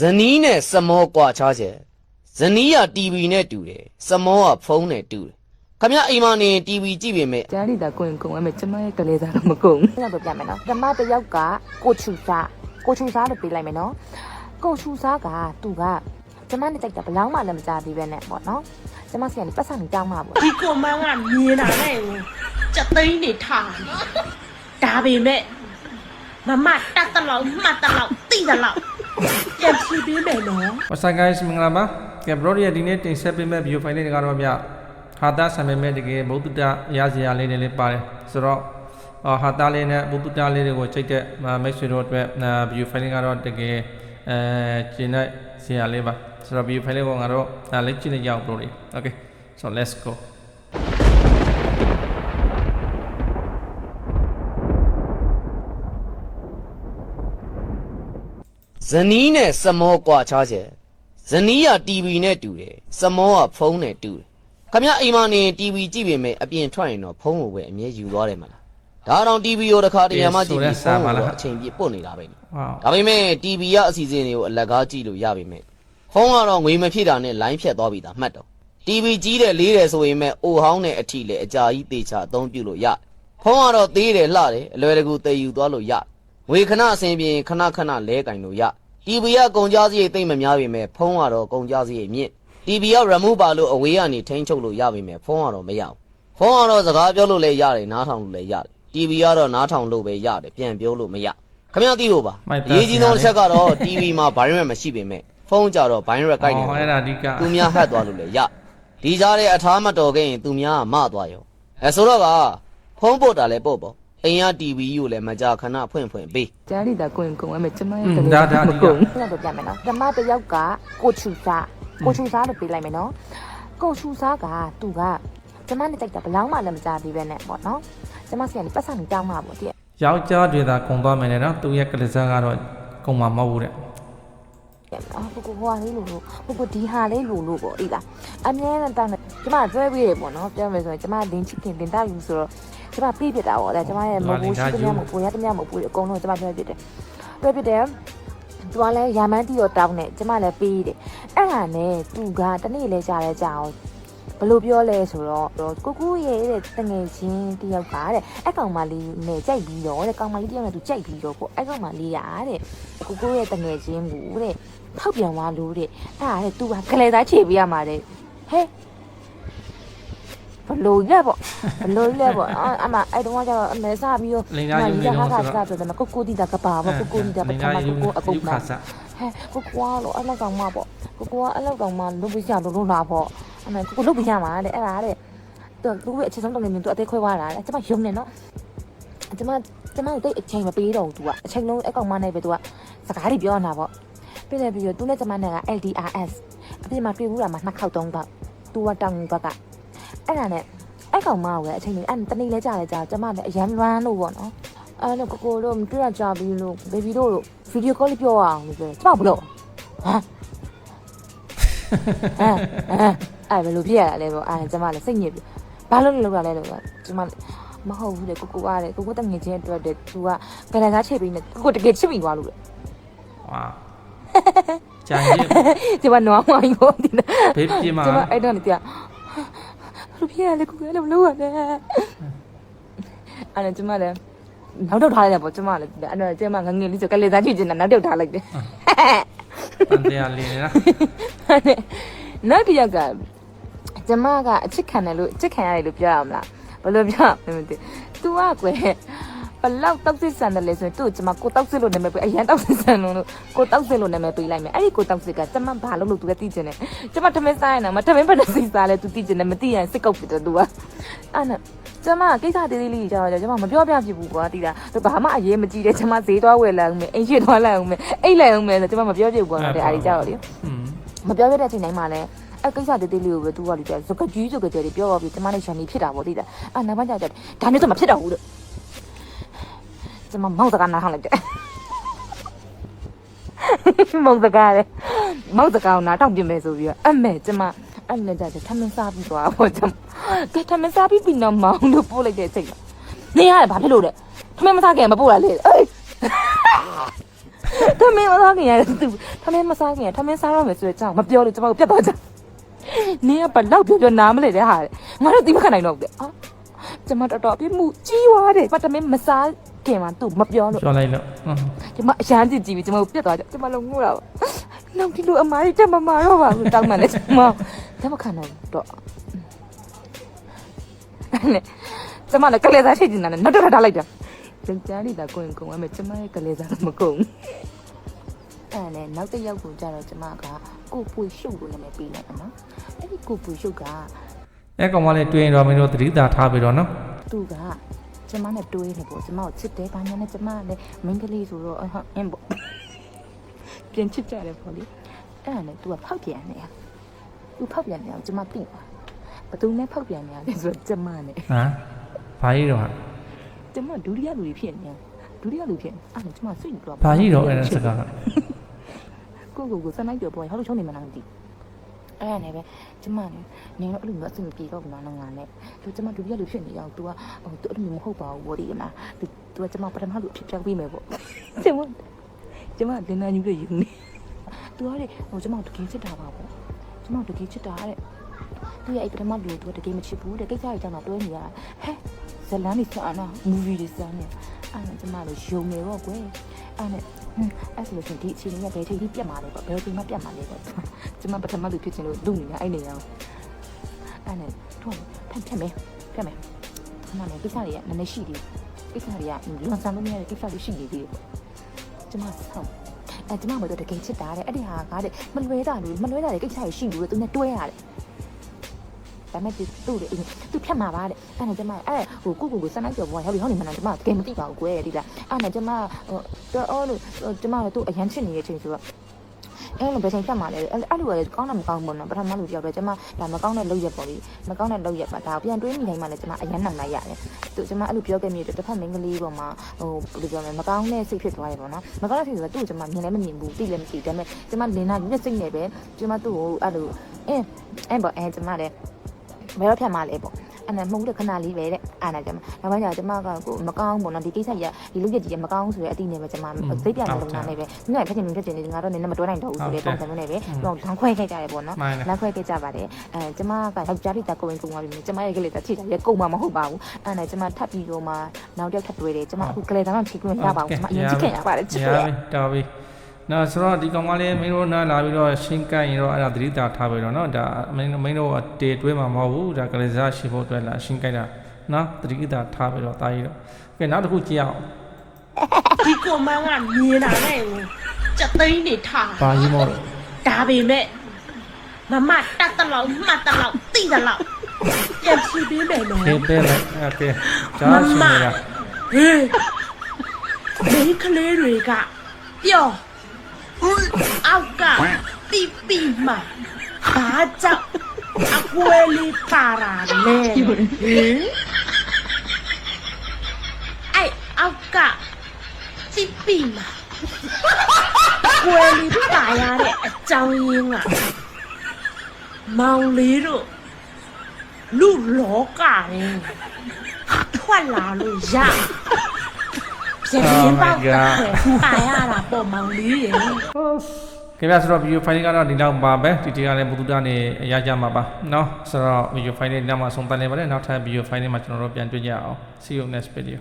ဇနီးနဲ့စမောကွာခြားချက်ဇနီးက TV နဲ့တူတယ်စမောကဖုန်းနဲ့တူတယ်ခမအိမ်မှာနေ TV ကြည့်ပေမဲ့ကြားလိတာကိုရင်ကုံရမယ်ကျမရဲ့ကလေးစားတော့မကုံဘူးအဲ့ဒါပြမယ်နော်ကျမတစ်ယောက်ကကိုချူစားကိုချူစားလို့ပေးလိုက်မယ်နော်ကိုချူစားကသူကကျမနဲ့တိုက်တာဘယ်လောက်မှလည်းမကြသေးပဲနဲ့ပေါ့နော်ကျမစီကနေပတ်စံနေတောင်းမှာပေါ့ဒီကွန်မန်းကမြင်တာနဲ့ကိုစက်သိန်းနေထားတယ်ဒါပေမဲ့မမတတ်တလောက်မှတ်တလောက်သိတလောက် ပြန်ဖြေပေးမယ်နော် What's up guys မင်္ဂလာပါကဲ bro ရဲ့ဒီနေ့တင်ဆက်ပေးမဲ့ video file လေးတွေကတော့ဗျဟာတာဆံမဲ့မဲ့တကယ်ဘုဒ္ဓတရစရာလေးတွေလေးပါတယ်ဆိုတော့အာဟာတာလေးနဲ့ဘုဒ္ဓတလေးတွေကိုချိန်တဲ့မိတ်ဆွေတို့အတွက် video file လေးကတော့တကယ်အဲကျင်းတဲ့စရာလေးပါဆိုတော့ video file လေးကိုငါတို့လက်ကြည့်နေကြအောင် bro လေး okay so let's go ဇနီးနဲ့စမောကွာခြားချက်ဇနီးက TV နဲ့တူတယ်စမောကဖုန်းနဲ့တူတယ်ခမအိမ်မှာနေ TV ကြည့်ပေမဲ့အပြင်ထွက်ရင်တော့ဖုန်းကိုပဲအမြဲယူသွားတယ်မလားဒါတော့ TV ကိုတစ်ခါတရံမှကြည့်ပြီးဖုန်းကိုအချိန်ပြည့်ပုတ်နေတာပဲ wow ဒါပေမဲ့ TV ကအစီအစဉ်တွေကိုအလကားကြည့်လို့ရပါမယ်ဖုန်းကတော့ငွေမဖြစ်တာနဲ့ line ဖြတ်သွားပြီသားမှတ်တော့ TV ကြီးတယ်လေးတယ်ဆိုရင်မဲ့အိုဟောင်းနဲ့အထီလေအကြာကြီးသေချာအသုံးပြုလို့ရဖုန်းကတော့သေးတယ်လှတယ်အလွယ်တကူတည်ယူသွားလို့ရငွေခဏအစဉ်ပြင်ခဏခဏလဲကင်လို့ရ TV ကကုန်ကြစရိတ်သိမ့်မများပေမဲ့ဖုန်းကတော့ကုန်ကြစရိတ်မြင့် TV က remove ပါလို့အဝေးကနေထိန်းချုပ်လို့ရပေမဲ့ဖုန်းကတော့မရဘူးဖုန်းကတော့စကားပြောလို့လည်းရတယ်နားထောင်လို့လည်းရတယ် TV ကတော့နားထောင်လို့ပဲရတယ်ပြန်ပြောလို့မရခမရသိလို့ပါမိုက်တာရေးကြီးဆုံးဆရာတစ်လေးချက်ကတော့ TV မှာ virus မရှိပေမဲ့ဖုန်းကြတော့ virus ကိုက်နေဟောတယ်အဲ့ဒါအဓိကသူများဟတ်သွားလို့လည်းရဒီကြားထဲအထားမတော်ခဲ့ရင်သူများကမသွားရောအဲဆိုတော့ကဖုန်းပို့တာလည်းပို့ပေါ့ အိမ်က TV ကိုလည်းမကြာခဏဖွင့်ဖွင့်ပေးကြားလိတာကိုရင်ကုံရမယ်ကျမရဲ့อืကมလေးဒါစားဒါတော့မအဓိကကုံဘူးအဲ့ဒါပြမယ်နော်ကျမတစ်ယောက်ကကိုချူစားကိုချူစားလို့ပေးလိုက်မယ်နော်ကိုချူစားကသူကကျမနဲ့တိုက်တာဘယ်လောက်မှလည်းမကြသေးပဲနဲ့ပေါ့နော်ကျမစီကနေပတ်စံနေတောင်းမှာပေါ့တည့်ယောက်ျားတွေသာကုံသွားမယ်နဲ့နော်သူရဲ့ကလေးစားကတော့ကုံမှာမဟုတ်ဘူးတဲ့အာကိုကိုဟွာလေးလို့လို့ကိုကိုဒီဟာလေးလို့လို့ပေါ့အေးလားအမြဲတမ်းတောင်းတယ်ကျမကျွဲပြီးရပေါ့နော်ပြောမယ်ဆိုရင်ကျမလင်းချစ်ခင်တင်တာယူဆိုတော့ ကျမပြည့်ပြတာပေါ့လေကျမရဲ့မဟုတ်ဘူးရှိတဲ့မဟုတ်ဘူးရတဲ့မဟုတ်ဘူးအကုန်လုံးကျမကျွဲပြတယ်ကျွဲပြတယ်သူကလည်းရာမန်းတီတော့တောင်းတယ်ကျမလည်းပေးတယ်အဲ့ဒါနဲ့သူကတနေ့လဲကြားလဲကြားအောင်ဘလို့ပြောလဲဆိုတော့ကိုကူရဲ့တဲ့တငယ်ချင်းတယောက်ကတဲ့အကောင်မလေးနဲ့ကြိုက်ပြီးတော့တဲ့ကောင်မလေးတယောက်နဲ့သူကြိုက်ပြီးတော့ပေါ့အဲ့ကောင်မလေးရတဲ့ကိုကူရဲ့တငယ်ချင်းကိုတဲ့ထောက်ပြန်သွားလို့တဲ့အဲ့ဒါတဲ့သူကကလေးသားခြေပေးရမှာတဲ့ဟဲ့ ဘလို့လဲပေါ့ဘလို့လဲပေါ့အာအမအဲ့တော့ကျတော့အမေစားပြီးတော့ လိန်သားယူနေတော့ ဟာ ဆို က တော့ စားဆိုတော့ကိုကိုတီတာကပါပေါ့ကိုကိုတီတာပထမကိုကိုအကုတ် ခါ မှာ စား ဟဲ့ကိုကွာလို့အဲ့လောက်တောင်မှပေါ့ကိုကွာအဲ့လောက်တောင်မှလုပ်ပြီးကြလို့လို့လာပေါ့အဲ့မဲ့ကိုကိုလုပ်ပြီးကြမှာတဲ့အဲ့ဒါတဲ့သူသူ့ရဲ့အခြေဆုံးတောင်နေမြင်သူအသေးခွဲသွားတာတဲ့ကျမယုံနေနော်ကျမကျမတို့အချိန်မပေးတော့ဘူး तू ကအချိန်လုံးအကောင်မနဲ့ပဲ तू ကစကားတွေပြောနေတာပေါ့ပြည့်တယ်ပြီးတော့သူနဲ့ကျမနဲ့က LDRS အပြင်မှာတွေ့ဘူးတာမှနှစ်ခေါက်သုံးခေါက် तू ကတောင်ဘက်က အဲ့ဒါနဲ့အဲ့ကောင်မကလည်းအချိန်လေးအဲ့တနေ့လဲကြာလဲကြာကျမလည်းအရန်လွမ်းလို့ပေါ့နော်အဲ့တော့ကိုကိုတို့မတွေ့ရကြဘူးလို့ baby တို့လို့ video call လေးပြောရအောင်လို့ပြောကျမဘလို့ဟမ်ဟမ်အဲ့ဘယ်လိုဖြစ်ရတာလဲပေါ့အဲ့ကျမလည်းစိတ်ညစ်ပြီဘာလို့လဲလောက်ရလဲလို့ကျမမဟုတ်ဘူးလေကိုကိုကလေကိုကိုတငယ်ချင်းအတွက်တည်းသူကကလကားချိတ်ပြီးနေကိုကိုတကယ်ချစ်မိသွားလို့လေဝါကြံရည်ကျမနွားမိုင်းကိုဒီလားဘေးပြေးမှာကျမအဲ့တော့နေပြဘယ် လိုဖြစ်ရလဲကိုကလည်းမလုပ်ရနဲ့အဲ့ဒါကျမလည်းနောက်တော့ထားလိုက်တယ်ပေါ့ကျမလည်းအဲ့တော့ကျမငငယ်လေးဆိုကလေးသားချစ်ချင်တာနောက်တော့ထားလိုက်တယ်တန်တရားလေးနော်နောက်တစ်ယောက်ကကျမကအချစ်ခံတယ်လို့အချစ်ခံရတယ်လို့ပြောရမလားဘယ်လိုပြောမလဲမသိ तू ကကွယ် ဘလောက်တောက်စစ်ဆန်တယ်လဲဆိုရင်သူ့ကိုကျမကိုတောက်စစ်လို့နာမည်ပေးအရန်တောက်စစ်ဆန်လို့ကိုတောက်စစ်လို့နာမည်ပေးလိုက်မယ်အဲ့ဒီကိုတောက်စစ်ကကျမဘာလို့လို့သူကသိကျင်တယ်ကျမထမင်းစားရင်တော့မထမင်းဘယ်နဲ့စိတ်စားလဲသူသိကျင်တယ်မသိရင်စိတ်ကုတ်ဖြစ်တယ်သူကအဲ့နဲ့ကျမကိစ္စသေးသေးလေးကြီးကြောင့်ကျမမပြောပြဖြစ်ဘူးကွာတိတာသူဘာမှအရေးမကြီးတယ်ကျမဈေးသွားဝယ်လာအောင်မယ်အိမ်ရှိသွားလာအောင်မယ်အိတ်လိုက်အောင်မယ်ဆိုကျမမပြောဖြစ်ဘူးကွာတဲ့အားကြီးကြောက်လေမပြောပြတဲ့အချိန်တိုင်းမှာလည်းအဲ့ကိစ္စတေးသေးလေးကိုပဲသူကလူကြိုက်စကကြီးစကကြဲတွေပြောပါပြီကျမနဲ့ရှန်နေဖြစ်တာပေါ့တိတာအာနောက်ပိုင်းကျတော့ဒါနဲ့ဆိုမဖြစ်တော့ဘူးလို့ ကျမမောက်စကားနားထောင်လိုက်တယ်မောက်စကားလေမောက်စကားကိုနားထောင်ပြင်မယ်ဆိုပြီးတော့အမေကျမအဲ့နဲ့ကြတယ်ထမင်းစားပြီးသွားပေါ့ကျမကဲထမင်းစားပြီးပြီးတော့မောင်လို့ပို့လိုက်တဲ့အချိန်မှာနေရတယ်ဘာဖြစ်လို့လဲထမင်းမစားခင်မပို့ရလေအေးထမင်းမစားခင်ရတယ်သူထမင်းမစားခင်ရထမင်းစားရမယ်ဆိုတဲ့အကြောင်းမပြောလို့ကျမတို့ပြတ်သွားကြနင်းကဘလောက်ပြောပြောနားမလဲတဲ့ဟာတဲ့ငါတို့တိမခံနိုင်တော့ဘူးတဲ့အာကျမတော်တော်ပြမှုကြီးသွားတယ်မထမင်းမစား ခင်မှာသူမပြောလို့ပြောလိုက်လို့ဟွန်းကျမအရန်ကြည့်ကြည့်ပြီးကျမတို့ပြတ်သွားကြကျမလုံးငို့တာပါနောက်ဒီလိုအမားကြီးတက်မမာတော့ပါဘူးတောင်းမှလည်းကျမလက်မခံနိုင်ဘူးတော့နဲ့ကျမလည်းကလေးစားချိန်နေတာနဲ့နောက်တစ်ခါထားလိုက်တာကျန်ကျန်နေတာကိုရင်ကုန်ရမယ်ကျမရဲ့ကလေးစားမကုန်အဲ့နဲ့နောက်တစ်ယောက်ကိုကြတော့ကျမကကိုပွေရှုပ်လို့နာမည်ပေးလိုက်တယ်နော်အဲ့ဒီကိုပွေရှုပ်ကအဲကောင်မလေးတွေ့ရင်တော့မင်းတို့သတိသာထားပြီးတော့နော်သူက ကျမနဲ့တွေးနေပေါ့ကျမကိုချစ်တယ်ဘာညာနဲ့ကျမနဲ့မင်းကလေးဆိုတော့အဟအင်းပေါ့ပြန်ချစ်ကြတယ်ပေါ့လေအဲ့ဒါနဲ့ तू ကဖောက်ပြန်နေတာ तू ဖောက်ပြန်နေတာကျမသိပါဘသူနဲ့ဖောက်ပြန်နေရလဲဆိုတော့ကျမနဲ့ဟမ်ဘာကြီးတော့ကျမဒုတိယလူကြီးဖြစ်နေတာဒုတိယလူဖြစ်အဲ့ဒါကျမစိတ်တော့ဘာကြီးတော့အဲ့ဒါစကားကကိုကိုကိုစနိုက်ပြောပေါ်ဟောလို့ချုံးနေမှန်းမသိ အဲ့ဒါနဲ့ပဲကျမနဲ့နေတော့အဲ့လိုမျိုးအဆင်မပြေတော့ဘူးနော်ငါနဲ့သူကျမဒုတိယလူဖြစ်နေအောင် तू ကဟို तू အဲ့လိုမျိုးမဟုတ်ပါဘူးဘောဒီကမှာ तू तू ကကျမပထမလူဖြစ်ပြောင်းပြီးမယ်ပေါ့ကျမကျမလင်းနာယူလို့ယူနေ तू ကလေဟိုကျမတကယ်ချစ်တာပါပေါ့ကျမတကယ်ချစ်တာတဲ့သူရဲ့အဲ့ပထမလူ तू တကယ်မချစ်ဘူးတဲ့ကိစ္စကြီးကြောင့်တော့တွဲနေရဟဲ့ ဇလန်းနေစားနာမူဗီတွေစားနေအဲ့ဒါကျမတို့ယုံနေတော့ကွယ်အဲ့နဲ့အဲ့ဆိုလို့ရှိရင်ဒီအချိန်ကြီးကဘယ်ထိပ်ကြီးပြတ်မှာလဲပေါ့ဘယ်ချိန်မှပြတ်မှာလဲပေါ့ကျမပထမလူဖြစ်ချင်လို့လူနေတာအဲ့နေရအောင်အဲ့နဲ့တော့ဖက်ဖက်မယ်ဖက်မယ်ခဏလေးကိစ္စတွေကနည်းနည်းရှိသေးတယ်ကိစ္စတွေကလွန်ဆန်လို့မရတဲ့ကိစ္စတွေရှိနေသေးတယ်ပေါ့ကျမဆောက်အဲကျမမတို့တကယ်ချစ်တာတဲ့အဲ့ဒီဟာကားတဲ့မလွဲတာလို့မလွဲတာတဲ့ကိစ္စတွေရှိလို့သူနဲ့တွဲရတယ် ဒါမဲ့သူ့လေသူဖြတ်မှာပါတဲ့အဲ့နဲ့ကျမအဲ့ဟိုကိုကိုကိုစနိုက်ပြောဘွားရောက်ပြီဟောနေမှန်းကျမတကယ်မသိပါဘူးကွယ်ဒီလားအဲ့နဲ့ကျမဟိုတော်အော်လို့ကျမလည်းသူ့အရန်ချစ်နေတဲ့အချိန်ဆိုတော့အဲ့လိုပဲချိန်ဖြတ်မှာလေအဲ့အဲ့လိုလေကောင်းတာမကောင်းဘူးနော်ပထမလူတယောက်တော့ကျမဒါမကောင်းတဲ့လုပ်ရက်ပေါ့လေမကောင်းတဲ့လုပ်ရက်ပါဒါပြန်တွေးမိတိုင်းမှလည်းကျမအရန်နိုင်လိုက်ရတယ်သူကျမအဲ့လိုပြောခဲ့မိတယ်တစ်ဖက်မင်းကလေးပေါ်မှာဟိုဘယ်လိုပြောမလဲမကောင်းတဲ့စိတ်ဖြစ်သွားရပေါ့နော်မကောင်းတဲ့စိတ်ဆိုတော့သူ့ကိုကျမမြင်လည်းမမြင်ဘူးသိလည်းမသိဒါပေမဲ့ကျမလင်နာမျက်စိနဲ့ပဲကျမသူ့ကိုအဲ့လိုအင်းအဲ့ပေါ့အဲကျမလည်း ဘယ်တော့ဖြတ်မှာလဲပေါ့အဲ့နဲ့မှုတဲ့ခဏလေးပဲတဲ့အဲ့နဲ့ကျမနောက်ပိုင်းကျကျမကကိုမကောင်းဘူးနော်ဒီကိစ္စကြီးကဒီလူကြီးကြီးမကောင်းဆိုတဲ့အတိနဲ့ပဲကျမစိတ်ပြတဲ့လုံနာနဲ့ပဲညဖက်ချင်ဖက်ချင်နေငါတော့နည်းနည်းမတွဲနိုင်တော့ဘူးဆိုတဲ့ပုံစံမျိုးနဲ့ပဲတော့လမ်းခွဲခဲ့ကြရပေါ့နော်မှန်တယ်လမ်းခွဲခဲ့ကြပါတယ်အဲကျမကယောက်ျားလေးတက်ကိုဝင်ကုန်သွားပြီကျမရဲ့ကလေးတက်ချိတာရကုန်မှာမဟုတ်ပါဘူးအဲ့နဲ့ကျမထပ်ပြီးတော့မှနောက်တစ်ခါတွေ့တယ်ကျမအခုကလေးတောင်ထိခွင့်ရပါဘူးကျမအရင်ချစ်ခင်ရပါတယ်ချစ်ရခင်ရပြီတော်ပြီ နော်ဆိုတော့ဒီကောင်မလေးမင်းတို့နားလာပြီးတော့ရှင်းကပ်ရင်တော့အဲ့ဒါသတိသာထားပြီးတော့နော်ဒါမင်းတို့မင်းတို့အတေတွဲမှာမဟုတ်ဘူးဒါကလေးစားရှိဖို့အတွက်လာရှင်းကပ်တာနော်သတိသာထားပြီးတော့တာကြီးတော့ကဲနောက်တစ်ခုကြည့်အောင် ဒီကွန်မန်းကမြင်တာနဲ့ကိုစက်သိန်းနေထား ဘာကြီးမောလို့ ဒါပေမဲ့မမတတ်တလောက်မှတ်တလောက်သိတလောက်ပြန်ဖြေပေးမယ်နော် ခေပဲလိုက်โอเคဂျားရှင်းနေတာ ဟေးမိန်းကလေးတွေကပျော် အောက်ကတီးပီမှာဘာကြောင့်အကွဲလေးပါလာလဲဟင်အဲ့အောက်ကတီးပီမှာအကွဲလေးပါရတဲ့အကြောင်းရင်း ကမောင်လေးတို့လူလောကရင်ထွက်လာလို့ရပြန်ပြင်းပေါက်တဲ့ပါရတာပေါ်မောင်လေးရင် ခင်ဗျာဆိုတော့ video file ကတော့ဒီလောက်ပါပဲဒီတီကလည်းဘုသူတနေရကြမှာပါเนาะဆိုတော့ video file လေးနောက်မှဆုံးတန်းနေပါတယ်နောက်ထပ် video file လေးမှာကျွန်တော်တို့ပြန်တွေ့ကြအောင် see you next video